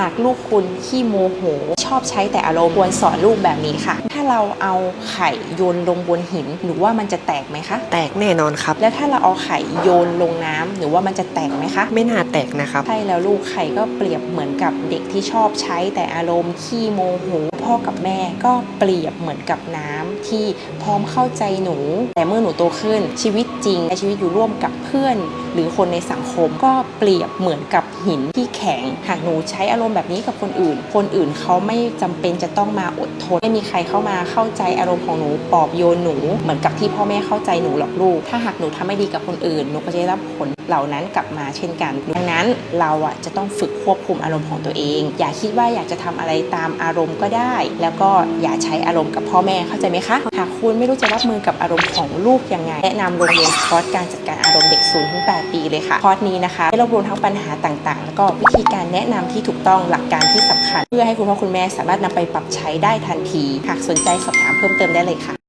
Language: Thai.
หากลูกคุณขี้โมโห ชอบใช้แต่อารมณ์ควรสอนลูกแบบนี้ค่ะ ถ้าเราเอาไข่โยนลงบนหิน หรือว่ามันจะแตกไหมคะ แตกแน่นอนครับ แล้วถ้าเราเอาไข่โยนลงน้ำหรือว่ามันจะแตกไหมคะ ไม่น่าแตกนะครับใช่แล้วลูกไข่ก็เปรียบเหมือนกับเด็กที่ชอบใช้แต่อารมณ์ขี้โมโหพ่อกับแม่ก็เปรียบเหมือนกับน้ำที่พร้อมเข้าใจหนู แต่เมื่อหนูโตขึ้น ชีวิตจริงและชีวิตอยู่ร่วมกับเพื่อน หรือคนในสังคมก็เปรียบเหมือนกับหินที่แข็งหากหนูใช้อารมณ์มณ์แบบนี้กับคนอื่น คนอื่นเขาไม่จำเป็นจะต้องมาอดทน ไม่มีใครเข้ามาเข้าใจอารมณ์ของหนูปลอบโยนหนู เหมือนกับที่พ่อแม่เข้าใจหนูหรอกลูก ถ้าหากหนูทำไม่ดีกับคนอื่นหนูก็จะได้รับผลเหล่านั้นกลับมาเช่นกัน ดังนั้นเราอะจะต้องฝึกควบคุมอารมณ์ของตัวเอง อย่าคิดว่าอยากจะทำอะไรตามอารมณ์ก็ได้ แล้วก็อย่าใช้อารมณ์กับพ่อแม่เข้าใจไหมคะหากคุณไม่รู้จะรับมือกับอารมณ์ของลูกยังไง แนะนำโรงเรียนคอร์สการจัดการอารมณ์เด็ก0ถึง8ปีเลยค่ะคอร์สนี้นะคะได้รวบรวมทั้งปัญหาต่างๆ แล้วก็วิธีการแนะนำที่ถูกต้องหลักการที่สำคัญ เพื่อให้คุณพ่อคุณแม่สามารถนำไปปรับใช้ได้ทันที หากสนใจสอบถามเพิ่มเติมได้เลยค่ะ